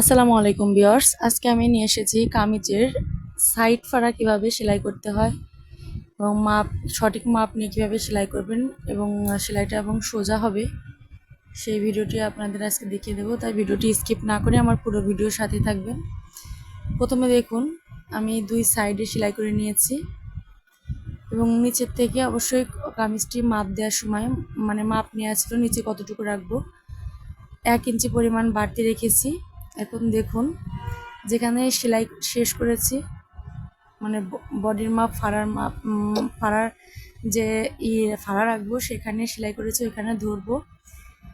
আসসালামু আলাইকুম বিয়ার্স আজকে আমি নিয়ে এসেছি কামিজের সাইড ফাড়া কীভাবে সেলাই করতে হয় এবং মাপ, সঠিক মাপ নিয়ে কীভাবে সেলাই করবেন এবং সেলাইটা এবং সোজা হবে সেই ভিডিওটি আপনাদের আজকে দেখিয়ে দেবো। তাই ভিডিওটি স্কিপ না করে আমার পুরো ভিডিওর সাথে থাকবেন। প্রথমে দেখুন, আমি দুই সাইডে সেলাই করে নিয়েছি এবং নিচের থেকে অবশ্যই কামিজটি মাপ দেওয়ার সময় মানে মাপ নেওয়া ছিল, নিচে কতটুকু রাখব, এক ইঞ্চি পরিমাণ বাড়তি রেখেছি। এখন দেখুন, যেখানে সেলাই শেষ করেছি মানে বডির মাপ, ফাড়ার মাপ ফাড়ার যে ই, ফাড়া রাখব, সেখানে সেলাই করেছি, ওইখানে ধরবো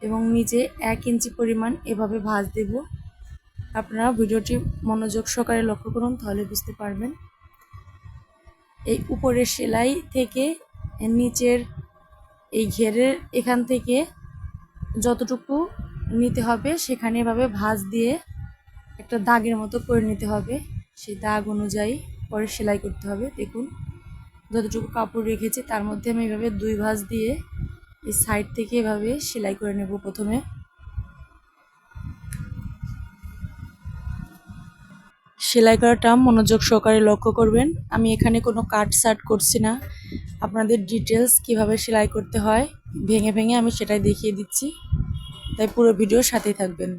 এবং নিচে এক ইঞ্চি পরিমাণ এভাবে ভাঁজ দেব। আপনারা ভিডিওটি মনোযোগ সহকারে লক্ষ্য করুন, তাহলে বুঝতে পারবেন। এই উপরের সেলাই থেকে নিচের এই ঘেরের এখান থেকে যতটুকু নিতে হবে, সেখানে এভাবে ভাঁজ দিয়ে একটা দাগের মতো করে নিতে হবে। সেই দাগ অনুযায়ী পরে সেলাই করতে হবে। দেখুন, যতটুকু কাপড় রেখেছি, তার মধ্যে আমি এভাবে দুই ভাঁজ দিয়ে এই সাইড থেকে এভাবে সেলাই করে নেব প্রথমে। সেলাই করাটা মনোযোগ সহকারে লক্ষ্য করবেন। আমি এখানে কোনো কাট সাট করছি না। আপনাদের ডিটেলস কীভাবে সেলাই করতে হয়, ভেঙে ভেঙে আমি সেটাই দেখিয়ে দিচ্ছি। তাই পুরো ভিডিওর সাথেই থাকবেন।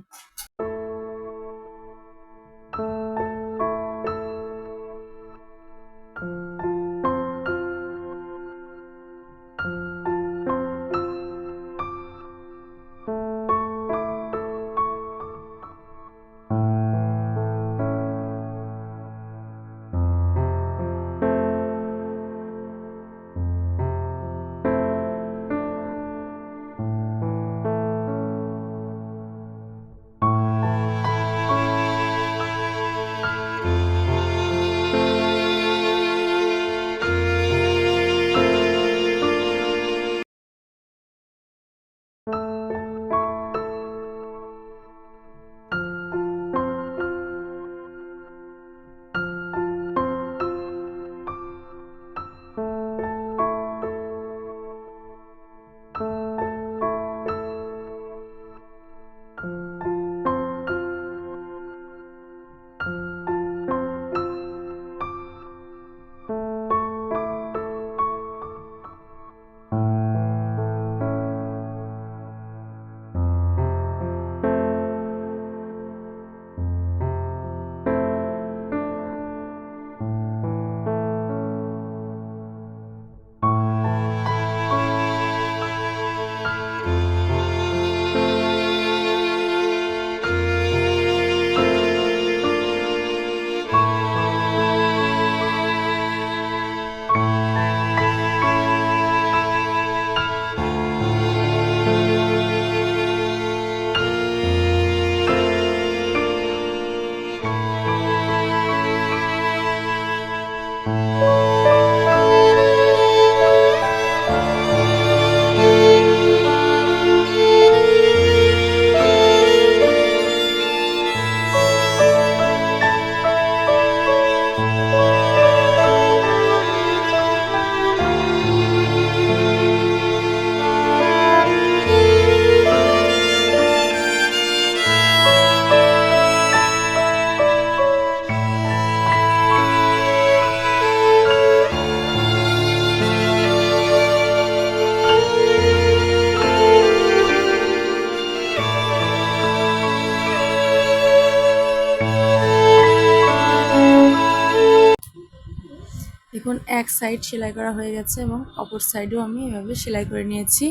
দেখুন, এক সাইড সেলাই করা হয়ে গেছে এবং অপর সাইডেও আমি এভাবে সেলাই করে নিয়েছি।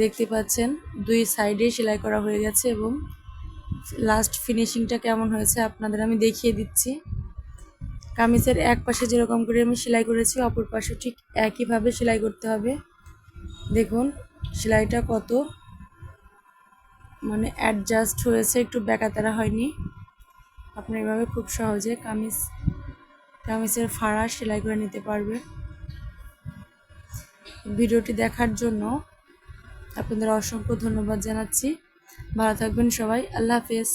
দেখতে পাচ্ছেন, দুই সাইডে সেলাই করা হয়ে গেছে এবং লাস্ট ফিনিশিংটা কেমন হয়েছে আপনাদের আমি দেখিয়ে দিচ্ছি। কামিজের এক পাশে যেরকম করে আমি সেলাই করেছি, অপর পাশে ঠিক একইভাবে সেলাই করতে হবে। দেখুন, সেলাইটা কত মানে অ্যাডজাস্ট হয়েছে, একটু ব্যাকাতারা হয়নি। আপনি এভাবে খুব সহজে কামিজ কামিজের ফাড়া সেলাই করে নিতে পারবে। ভিডিওটি দেখার জন্য আপনাদের অসংখ্য ধন্যবাদ জানাচ্ছি। ভালো থাকবেন সবাই। আল্লাহ হাফেজ।